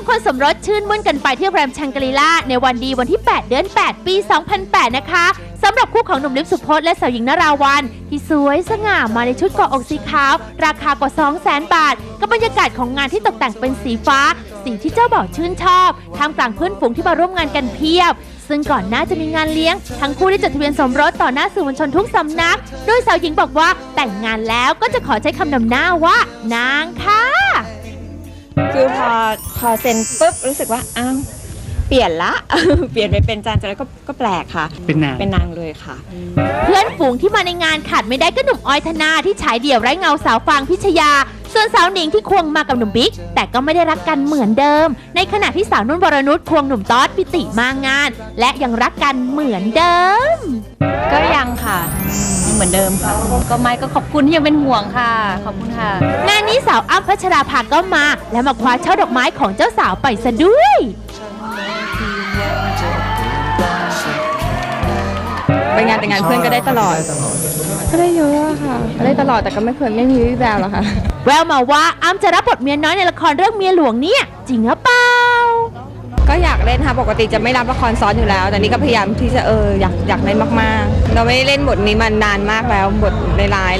งคลสมรสชื่นมื่นกันไปที่แรมชังกรีล่าในวันดีวันที่ 8 เดือน 8 ปี 2008 นะคะสำหรับคู่ของหนุ่มลิฟสุพจน์และสาวหญิงนราวัน ที่สวยสง่ามาในชุดเกาะอกสีขาว ราคากว่า 2 0 0 0 0 0 บาท กับบรรยากาศของงานที่ตกแต่งเป็นสีฟ้า สีที่เจ้าบ่าวชื่นชอบท่ามกลางเพื่อนฝูงที่มาร่วมงานกันเพียบซึ่งก่อนหน้าจะมีงานเลี้ยง ทั้งคู่ได้จดทะเบียนสมรสต่อหน้าสื่อมวลชนทุกสำนัก โดยสาวหญิงบอกว่าแต่งงานแล้วก็จะขอใช้คำนำหน้าว่า นางค่ะ พอพอเซ็นปุ๊บรู้สึกว่าอ้าวเปลี่ยนละ เปลี่ยนไปเป็นจานจานแล้วก็ก็แปลกค่ะ เป็นนาง เป็นนางเลยค่ะ เพื่อนฝูงที่มาในงานขาดไม่ได้ก็หนุ่มออยธนาที่ฉายเดี่ยวไร้เงาสาวฟางพิชยา ส่วนสาวหนิงที่ควงมากับหนุ่มบิ๊ก แต่ก็ไม่ได้รักกันเหมือนเดิม ในขณะที่สาวนุ่นวรนุชควงหนุ่มต๊อดปิติมางาน และยังรักกันเหมือนเดิม ก็ยังค่ะยัง เหมือนเดิมค่ะ ก็ไม่ก็ขอบคุณที่ยังเป็นห่วงค่ะ ขอบคุณค่ะ งานนี้สาวอ้ำพัชราภาก็มา และมาคว้าช่อดอกไม้ของเจ้าสาวไปซะด้วยไปงานแต่งงานเพื่อนก็ได้ตลอด ก็ได้เยอะอะค่ะก็ได้ตลอดแต่ก็ไม่เคยไม่มีวี่แววหรอกค่ะ แววมาว่าอ้ำจะรับบทเมียน้อยในละครเรื่องเมียหลวงเนี่ย จริงหรือเปล่า ก็อยากเล่นค่ะปกติจะไม่รับละครซ้อนอยู่แล้ว แต่นี่ก็พยายามที่จะเอออยากอยากเล่นมากๆ เราไม่ได้เล่นบทนี้มานานมากแล้วบทร้าย